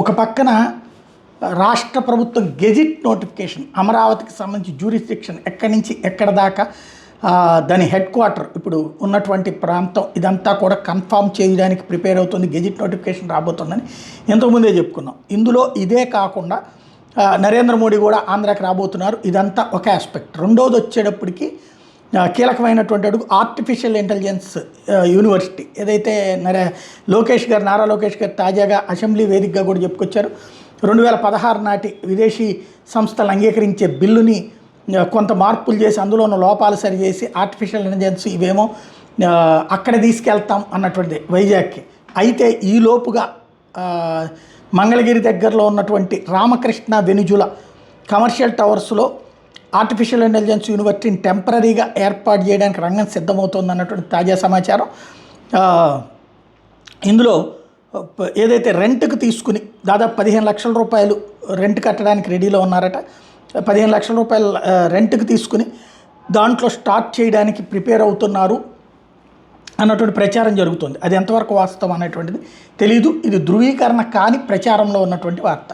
ఒక పక్కన రాష్ట్ర ప్రభుత్వం గెజిట్ నోటిఫికేషన్ అమరావతికి సంబంధించి జ్యూరిస్డిక్షన్ ఎక్కడి నుంచి ఎక్కడ దాకా దాని హెడ్ క్వార్టర్ ఇప్పుడు ఉన్నటువంటి ప్రాంతం ఇదంతా కూడా కన్ఫామ్ చేయడానికి ప్రిపేర్ అవుతుంది గెజిట్ నోటిఫికేషన్ రాబోతుందని ఇంతకుముందే చెప్పుకున్నాం. ఇందులో ఇదే కాకుండా నరేంద్ర మోడీ కూడా ఆంధ్రాకి రాబోతున్నారు. ఇదంతా ఒక ఆస్పెక్ట్ రెండోది వచ్చేటప్పటికి కీలకమైనటువంటి అడుగు ఆర్టిఫిషియల్ ఇంటెలిజెన్స్ యూనివర్సిటీ ఏదైతే నరే లోకేష్ గారు నారా లోకేష్ గారు తాజాగా అసెంబ్లీ వేదికగా కూడా చెప్పుకొచ్చారు. రెండు వేల పదహారు నాటి విదేశీ సంస్థలు అంగీకరించే బిల్లుని కొంత మార్పులు చేసి అందులో ఉన్న లోపాలు సరిచేసి ఆర్టిఫిషియల్ ఇంటెలిజెన్స్ ఇవేమో అక్కడ తీసుకెళ్తాం అన్నటువంటిది వైజాగ్కి. అయితే ఈ లోపుగా మంగళగిరి దగ్గరలో ఉన్నటువంటి రామకృష్ణ వెనుజుల కమర్షియల్ టవర్స్లో ఆర్టిఫిషియల్ ఇంటెలిజెన్స్ యూనివర్సిటీని టెంపరీగా ఏర్పాటు చేయడానికి రంగం సిద్ధమవుతోంది అన్నటువంటి తాజా సమాచారం. ఇందులో ఏదైతే రెంట్కి తీసుకుని దాదాపు పదిహేను లక్షల రూపాయలు రెంట్ కట్టడానికి రెడీలో ఉన్నారట. పదిహేను లక్షల రూపాయలు రెంట్కి తీసుకుని దాంట్లో స్టార్ట్ చేయడానికి ప్రిపేర్ అవుతున్నారు అన్నటువంటి ప్రచారం జరుగుతుంది. అది ఎంతవరకు వాస్తవం అనేటువంటిది తెలీదు. ఇది ధృవీకరణ కాని ప్రచారంలో ఉన్నటువంటి వార్త.